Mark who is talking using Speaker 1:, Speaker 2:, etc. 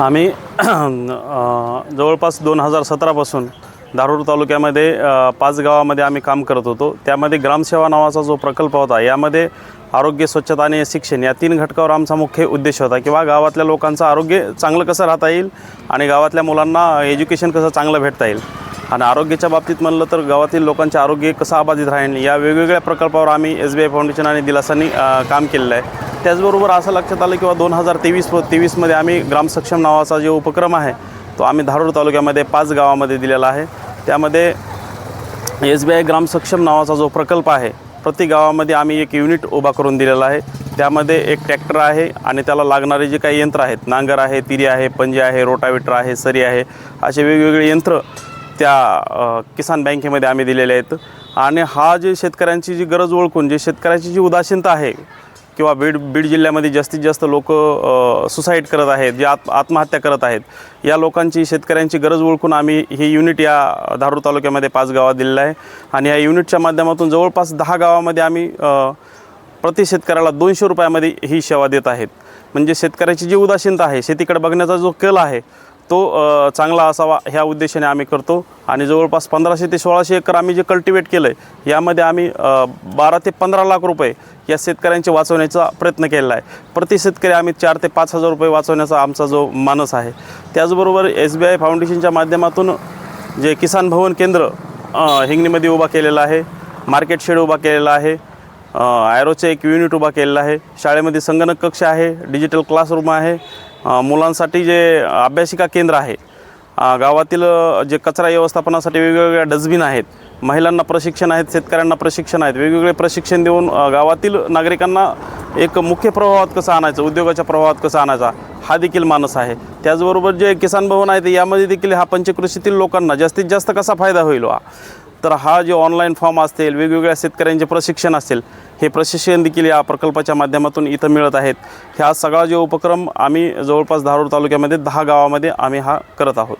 Speaker 1: आम्ही जवळपास दोन हजार सतरापासून धारूर तालुक्यामध्ये पाच गावामध्ये आम्ही काम करत होतो. त्यामध्ये ग्रामसेवा नावाचा जो प्रकल्प होता यामध्ये आरोग्य स्वच्छता आणि शिक्षण या तीन घटकावर आमचा मुख्य उद्देश होता किंवा गावातल्या लोकांचं आरोग्य चांगलं कसं राहता येईल आणि गावातल्या मुलांना एज्युकेशन कसं चांगलं भेटता येईल. आणि आरोग्याच्या बाबतीत म्हणलं तर गावातील लोकांचे आरोग्य कसं अबाधित राहील या वेगवेगळ्या प्रकल्पावर आम्ही एस बी आय फाउंडेशन आणि दिलासांनी काम केलेलं आहे. त्याचबरोबर असं लक्षात आलं किंवा दोन हजार तेवीस तेवीसमध्ये आम्ही ग्राम सक्षम नावाचा जो उपक्रम आहे तो आम्ही धारूर तालुक्यामध्ये पाच गावामध्ये दिलेला आहे. त्यामध्ये एस बी आय ग्राम सक्षम नावाचा जो प्रकल्प आहे प्रति गावामध्ये आम्ही एक युनिट उभा करून दिलेला आहे. त्यामध्ये एक ट्रॅक्टर आहे आणि त्याला लागणारे जे काही यंत्र आहेत नांगर आहे तिरी आहे पंजे आहे रोटावेटर आहे सरी आहे असे वेगवेगळे यंत्र त्या किसान बँकेमध्ये आम्ही दिलेले आहेत. आणि हा जे शेतकऱ्यांची जी गरज ओळखून जे शेतकऱ्याची जी उदासीनता आहे किंवा बीड बीड जिल्ह्यामध्ये जास्तीत जास्त लोक सुसाईड करत आहेत जे आत आत्महत्या करत आहेत या लोकांची शेतकऱ्यांची गरज ओळखून आम्ही ही युनिट या धारूर तालुक्यामध्ये पाच गावात दिलेलं आहे. आणि या युनिटच्या माध्यमातून जवळपास दहा गावामध्ये आम्ही प्रति शेतकऱ्याला दोनशे रुपयामध्ये ही सेवा देत आहेत. म्हणजे शेतकऱ्याची जी उदासीनता आहे शेतीकडे बघण्याचा जो कल आहे तो चांगला असावा ह्या उद्देशाने आम्ही करतो. आणि जवळपास पंधराशे ते सोळाशे एकर आम्ही जे कल्टिवेट केलं आहे यामध्ये आम्ही बारा ते पंधरा लाख रुपये या शेतकऱ्यांचे वाचवण्याचा प्रयत्न केलेला आहे. प्रति शेतकरी आम्ही चार ते पाच हजार रुपये वाचवण्याचा आमचा जो मानस आहे. त्याचबरोबर एस बी आय फाउंडेशनच्या माध्यमातून जे किसान भवन केंद्र हिंगणीमध्ये उभा केलेलं आहे मार्केट शेड उभा केलेला आहे ॲरोचं एक युनिट उभा केलेला आहे शाळेमध्ये संगणक कक्ष आहे डिजिटल क्लासरूम आहे मुलांसाठी जे अभ्यासिका केंद्र आहे गावातील जे कचरा व्यवस्थापनासाठी वेगवेगळ्या डस्टबिन आहेत महिलांना प्रशिक्षण आहेत शेतकऱ्यांना प्रशिक्षण आहेत वेगवेगळे प्रशिक्षण देऊन गावातील नागरिकांना एक मुख्य प्रवाहात कसं आणायचं उद्योगाच्या प्रवाहात कसं आणायचा हा देखील मानस आहे. त्याचबरोबर जे किसान भवन आहेत यामध्ये देखील हा पंचकृषीतील लोकांना जास्तीत जास्त कसा फायदा होईल? तर हा जे ऑनलाईन फॉर्म असतील वेगवेगळ्या शेतकऱ्यांचे प्रशिक्षण असेल हे प्रशिक्षण देखील या प्रकल्पाच्या माध्यमातून इथं मिळत आहेत. ह्या सगळा जो उपक्रम आम्ही जवळपास धारूर तालुक्यामध्ये दहा गावामध्ये आम्ही हा करत आहोत.